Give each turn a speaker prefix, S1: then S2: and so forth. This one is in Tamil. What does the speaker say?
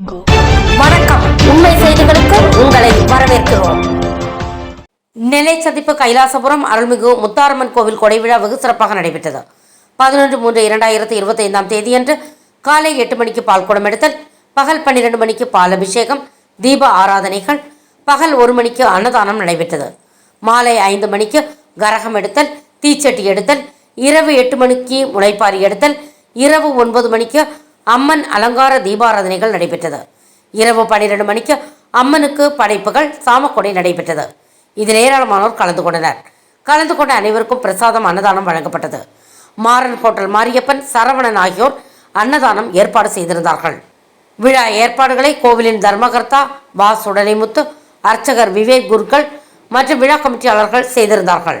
S1: வணக்கம். உண்மை செய்திகளுக்கு உங்களை வரவேற்கிறோம். நெல்லை சந்திப்பு கைலாசபுரம் அருள்மிகு முத்தாரம்மன் கோவில் கொடைவிழா வெகு சிறப்பாக நடைபெற்றது. பதினொன்று மூன்று இரண்டாயிரத்தி இருபத்தி ஐந்தாம் தேதியன்று காலை எட்டு மணிக்கு பால் குடம் எடுத்தல் பகல் பன்னிரண்டு மணிக்கு பால் அபிஷேகம் தீப ஆராதனைகள் பகல் ஒரு மணிக்கு அன்னதானம் நடைபெற்றது. மாலை ஐந்து மணிக்கு கரகம் எடுத்தல் தீச்சட்டி எடுத்தல் இரவு எட்டு மணிக்கு முளைப்பாரி எடுத்தல் இரவு ஒன்பது மணிக்கு அம்மன் அலங்கார தீபாராதனைகள் நடைபெற்றது. இரவு பன்னிரண்டு மணிக்கு அம்மனுக்கு படைப்புகள் சாமக்கொடை நடைபெற்றது. இதில் ஏராளமானோர் கலந்து கொண்டனர். கலந்து கொண்ட அனைவருக்கும் பிரசாதம் அன்னதானம் வழங்கப்பட்டது. மாறன் ஹோட்டல் மாரியப்பன் சரவணன் ஆகியோர் அன்னதானம் ஏற்பாடு செய்திருந்தார்கள். விழா ஏற்பாடுகளை கோவிலின் தர்மகர்த்தா வா சுடலைமுத்து அர்ச்சகர் விவேக் குருக்கள் மற்றும் விழா கமிட்டியாளர்கள் செய்திருந்தார்கள்.